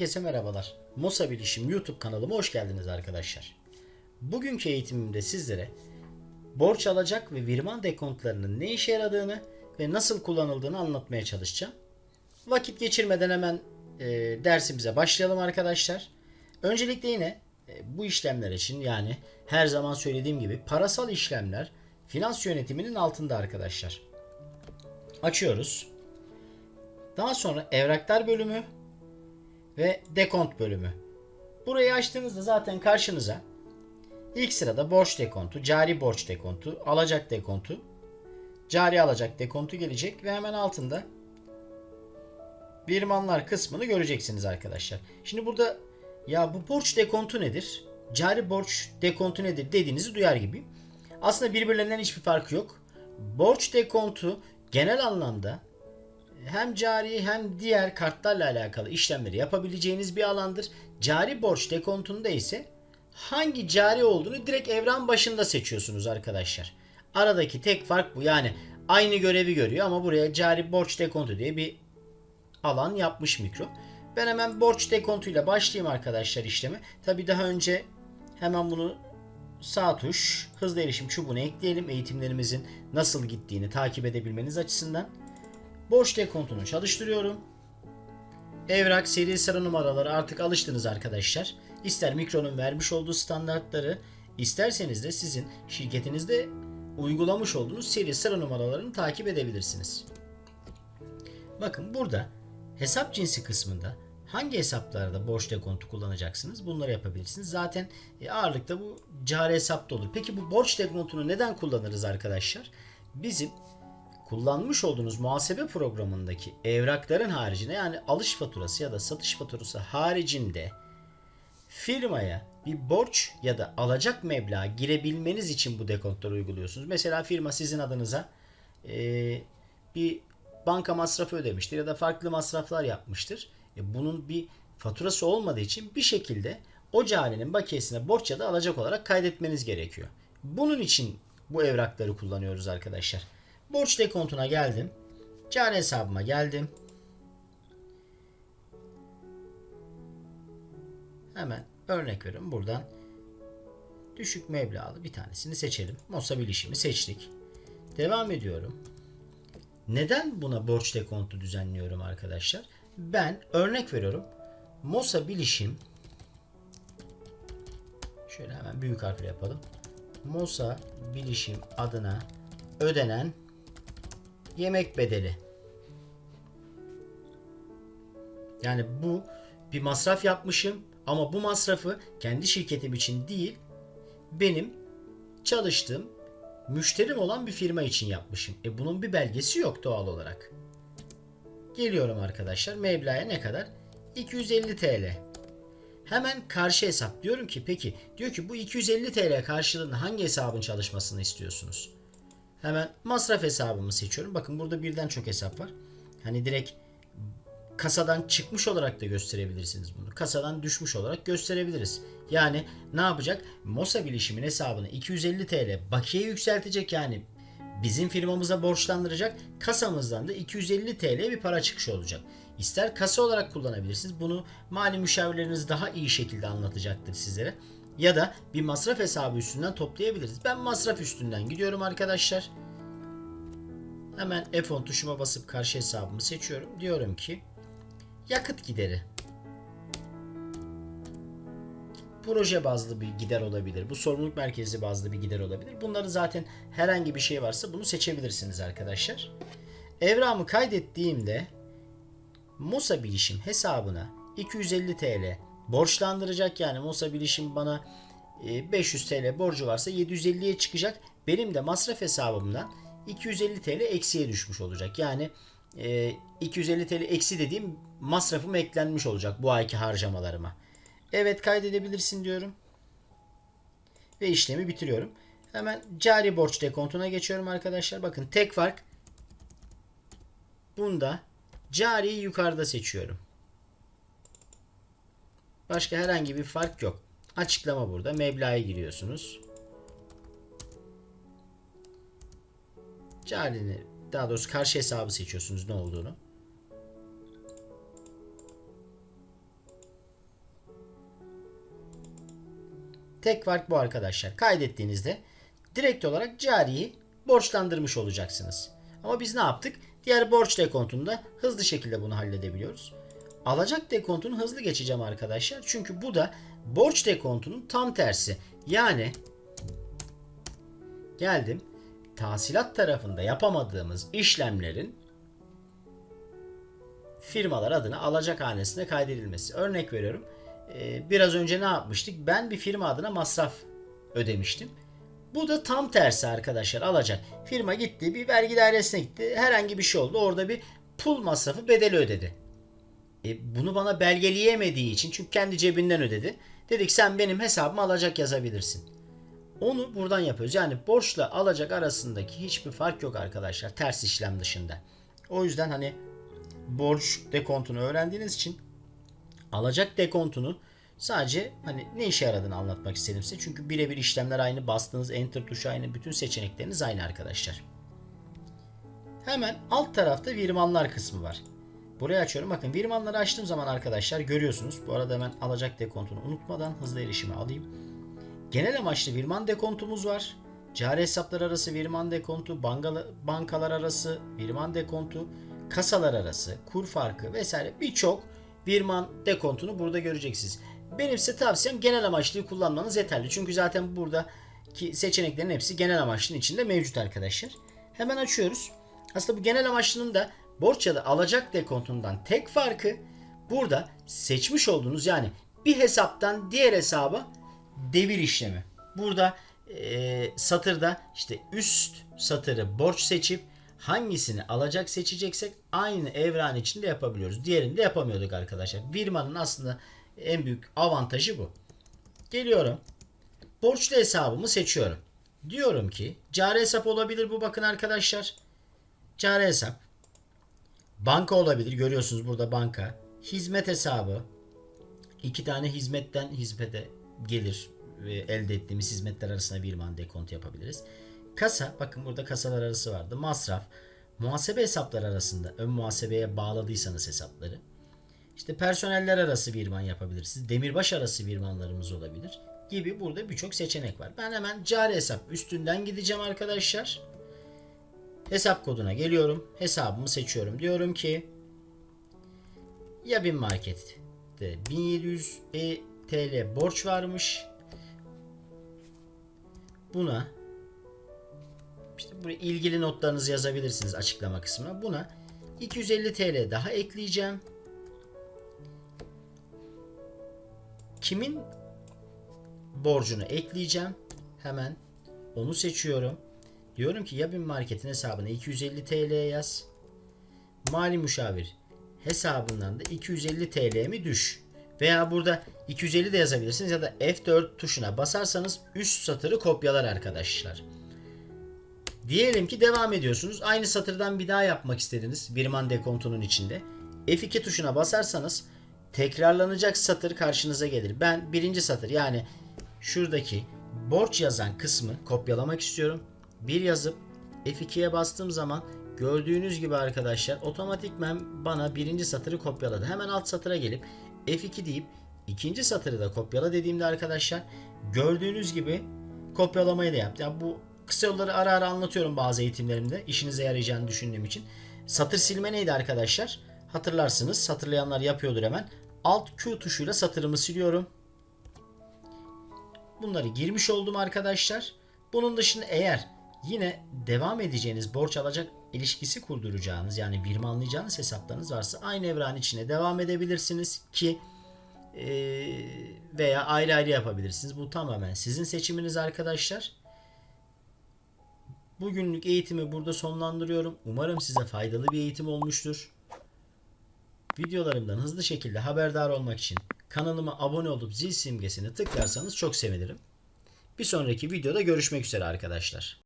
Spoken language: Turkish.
Herkese merhabalar. Mosa Bilişim YouTube kanalıma hoş geldiniz arkadaşlar. Bugünkü eğitimimde sizlere borç alacak ve virman dekontlarının ne işe yaradığını ve nasıl kullanıldığını anlatmaya çalışacağım. Vakit geçirmeden hemen e, dersimize başlayalım arkadaşlar. Öncelikle yine e, bu işlemler için yani her zaman söylediğim gibi parasal işlemler finans yönetiminin altında arkadaşlar. Açıyoruz. Daha sonra evraklar bölümü ve dekont bölümü. Burayı açtığınızda zaten karşınıza ilk sırada borç dekontu, cari borç dekontu, alacak dekontu, cari alacak dekontu gelecek ve hemen altında birmanlar kısmını göreceksiniz arkadaşlar. Şimdi burada ya bu borç dekontu nedir? Cari borç dekontu nedir dediğinizi duyar gibi. Aslında birbirlerinden hiçbir farkı yok. Borç dekontu genel anlamda hem cari hem diğer kartlarla alakalı işlemleri yapabileceğiniz bir alandır. Cari borç dekontunda ise hangi cari olduğunu direkt evran başında seçiyorsunuz arkadaşlar. Aradaki tek fark bu. Yani aynı görevi görüyor ama buraya cari borç dekontu diye bir alan yapmış mikro. Ben hemen borç dekontuyla başlayayım arkadaşlar işlemi. Tabi daha önce hemen bunu sağ tuş hızlı erişim çubuğunu ekleyelim. Eğitimlerimizin nasıl gittiğini takip edebilmeniz açısından. Borç dekontunu çalıştırıyorum. Evrak seri sıra numaraları artık alıştınız arkadaşlar. İster Mikro'nun vermiş olduğu standartları, isterseniz de sizin şirketinizde uygulamış olduğunuz seri sıra numaralarını takip edebilirsiniz. Bakın burada hesap cinsi kısmında hangi hesaplarda borç dekontu kullanacaksınız bunları yapabilirsiniz. Zaten e, ağırlıkta bu cari hesapta olur. Peki bu borç dekontunu neden kullanırız arkadaşlar? Bizim kullanmış olduğunuz muhasebe programındaki evrakların haricinde yani alış faturası ya da satış faturası haricinde firmaya bir borç ya da alacak meblağ girebilmeniz için bu dekontları uyguluyorsunuz. Mesela firma sizin adınıza e, bir banka masrafı ödemiştir ya da farklı masraflar yapmıştır. E, bunun bir faturası olmadığı için bir şekilde o carinin bakiyesine borç ya da alacak olarak kaydetmeniz gerekiyor. Bunun için bu evrakları kullanıyoruz arkadaşlar. Borç dekontuna geldim. Cari hesabıma geldim. Hemen örnek veriyorum. Buradan düşük meblağlı bir tanesini seçelim. Mosa bilişimi seçtik. Devam ediyorum. Neden buna borç dekontu düzenliyorum arkadaşlar? Ben örnek veriyorum. Mosa bilişim şöyle hemen büyük harfle yapalım. Mosa bilişim adına ödenen yemek bedeli. Yani bu bir masraf yapmışım ama bu masrafı kendi şirketim için değil benim çalıştığım müşterim olan bir firma için yapmışım. E bunun bir belgesi yok doğal olarak. Geliyorum arkadaşlar. Meblağa ne kadar? 250 TL. Hemen karşı hesap diyorum ki peki diyor ki bu 250 TL karşılığında hangi hesabın çalışmasını istiyorsunuz? Hemen masraf hesabımı seçiyorum. Bakın burada birden çok hesap var. Hani direkt kasadan çıkmış olarak da gösterebilirsiniz bunu. Kasadan düşmüş olarak gösterebiliriz. Yani ne yapacak? Mosa bilişimin hesabını 250 TL bakiye yükseltecek yani bizim firmamıza borçlandıracak. Kasamızdan da 250 TL bir para çıkışı olacak. İster kasa olarak kullanabilirsiniz. Bunu mali müşavirleriniz daha iyi şekilde anlatacaktır sizlere. Ya da bir masraf hesabı üstünden toplayabiliriz. Ben masraf üstünden gidiyorum arkadaşlar. Hemen F10 tuşuma basıp karşı hesabımı seçiyorum. Diyorum ki yakıt gideri. Proje bazlı bir gider olabilir. Bu sorumluluk merkezi bazlı bir gider olabilir. Bunları zaten herhangi bir şey varsa bunu seçebilirsiniz arkadaşlar. Evrağımı kaydettiğimde Mosa Bilişim hesabına 250 TL borçlandıracak. Yani Mosa Bilişim bana 500 TL borcu varsa 750'ye çıkacak. Benim de masraf hesabımdan 250 TL eksiye düşmüş olacak. Yani 250 TL eksi dediğim masrafım eklenmiş olacak bu ayki harcamalarıma. Evet kaydedebilirsin diyorum. Ve işlemi bitiriyorum. Hemen cari borç dekontuna geçiyorum arkadaşlar. Bakın tek fark bunda cariyi yukarıda seçiyorum. Başka herhangi bir fark yok. Açıklama burada. Meblağı giriyorsunuz. Carinin daha doğrusu karşı hesabı seçiyorsunuz ne olduğunu. Tek fark bu arkadaşlar. Kaydettiğinizde direkt olarak cariyi borçlandırmış olacaksınız. Ama biz ne yaptık? Diğer borç dekontunda hızlı şekilde bunu halledebiliyoruz. Alacak dekontunu hızlı geçeceğim arkadaşlar. Çünkü bu da borç dekontunun tam tersi. Yani geldim tahsilat tarafında yapamadığımız işlemlerin firmalar adına alacak hanesine kaydedilmesi. Örnek veriyorum. Ee, Biraz önce ne yapmıştık? Ben bir firma adına masraf ödemiştim. Bu da tam tersi arkadaşlar alacak. Firma gitti bir vergi dairesine gitti. Herhangi bir şey oldu. Orada bir pul masrafı bedeli ödedi. E, bunu bana belgeleyemediği için çünkü kendi cebinden ödedi. Dedik sen benim hesabıma alacak yazabilirsin. Onu buradan yapıyoruz. Yani borçla alacak arasındaki hiçbir fark yok arkadaşlar. Ters işlem dışında. O yüzden hani borç dekontunu öğrendiğiniz için alacak dekontunu sadece hani ne işe yaradığını anlatmak istedim size. Çünkü birebir işlemler aynı. Bastığınız enter tuşu aynı. Bütün seçenekleriniz aynı arkadaşlar. Hemen alt tarafta virmanlar kısmı var. Burayı açıyorum. Bakın virmanları açtığım zaman arkadaşlar görüyorsunuz. Bu arada hemen alacak dekontunu unutmadan hızlı erişimi alayım. Genel amaçlı virman dekontumuz var. Cari hesaplar arası virman dekontu, bankalar, bankalar arası virman dekontu, kasalar arası, kur farkı vesaire birçok virman dekontunu burada göreceksiniz. Benim size tavsiyem genel amaçlıyı kullanmanız yeterli. Çünkü zaten buradaki seçeneklerin hepsi genel amaçlının içinde mevcut arkadaşlar. Hemen açıyoruz. Aslında bu genel amaçlının da borç ya da alacak dekontundan tek farkı burada seçmiş olduğunuz yani bir hesaptan diğer hesaba devir işlemi. Burada e, satırda işte üst satırı borç seçip hangisini alacak seçeceksek aynı evran içinde yapabiliyoruz. Diğerini de yapamıyorduk arkadaşlar. Virmanın aslında en büyük avantajı bu. Geliyorum. Borçlu hesabımı seçiyorum. Diyorum ki cari hesap olabilir bu bakın arkadaşlar. Cari hesap. Banka olabilir. Görüyorsunuz burada banka. Hizmet hesabı. İki tane hizmetten hizmete gelir ve elde ettiğimiz hizmetler arasında bir man dekont yapabiliriz. Kasa, bakın burada kasalar arası vardı. Masraf, muhasebe hesapları arasında ön muhasebeye bağladıysanız hesapları. İşte personeller arası birman yapabilirsiniz. Demirbaş arası birmanlarımız olabilir. Gibi burada birçok seçenek var. Ben hemen cari hesap üstünden gideceğim arkadaşlar. Hesap koduna geliyorum. Hesabımı seçiyorum. Diyorum ki ya bin markette 1700 e TL borç varmış. Buna işte buraya ilgili notlarınızı yazabilirsiniz açıklama kısmına. Buna 250 TL daha ekleyeceğim. Kimin borcunu ekleyeceğim? Hemen onu seçiyorum. Diyorum ki ya bin marketin hesabına 250 TL yaz. Mali müşavir hesabından da 250 TL mi düş. Veya burada 250 de yazabilirsiniz ya da F4 tuşuna basarsanız üst satırı kopyalar arkadaşlar. Diyelim ki devam ediyorsunuz. Aynı satırdan bir daha yapmak istediniz. Birman dekontunun içinde. F2 tuşuna basarsanız tekrarlanacak satır karşınıza gelir. Ben birinci satır yani şuradaki borç yazan kısmı kopyalamak istiyorum. Bir yazıp F2'ye bastığım zaman gördüğünüz gibi arkadaşlar otomatikmen bana birinci satırı kopyaladı. Hemen alt satıra gelip F2 deyip ikinci satırı da kopyala dediğimde arkadaşlar gördüğünüz gibi kopyalamayı da yaptı. Yani bu kısa yolları ara ara anlatıyorum bazı eğitimlerimde işinize yarayacağını düşündüğüm için. Satır silme neydi arkadaşlar? Hatırlarsınız. Hatırlayanlar yapıyordur hemen. Alt Q tuşuyla satırımı siliyorum. Bunları girmiş oldum arkadaşlar. Bunun dışında eğer yine devam edeceğiniz borç alacak ilişkisi kurduracağınız yani birmanlayacağınız hesaplarınız varsa aynı evran içine devam edebilirsiniz ki e, veya ayrı ayrı yapabilirsiniz. Bu tamamen sizin seçiminiz arkadaşlar. Bugünlük eğitimi burada sonlandırıyorum. Umarım size faydalı bir eğitim olmuştur. Videolarımdan hızlı şekilde haberdar olmak için kanalıma abone olup zil simgesini tıklarsanız çok sevinirim. Bir sonraki videoda görüşmek üzere arkadaşlar.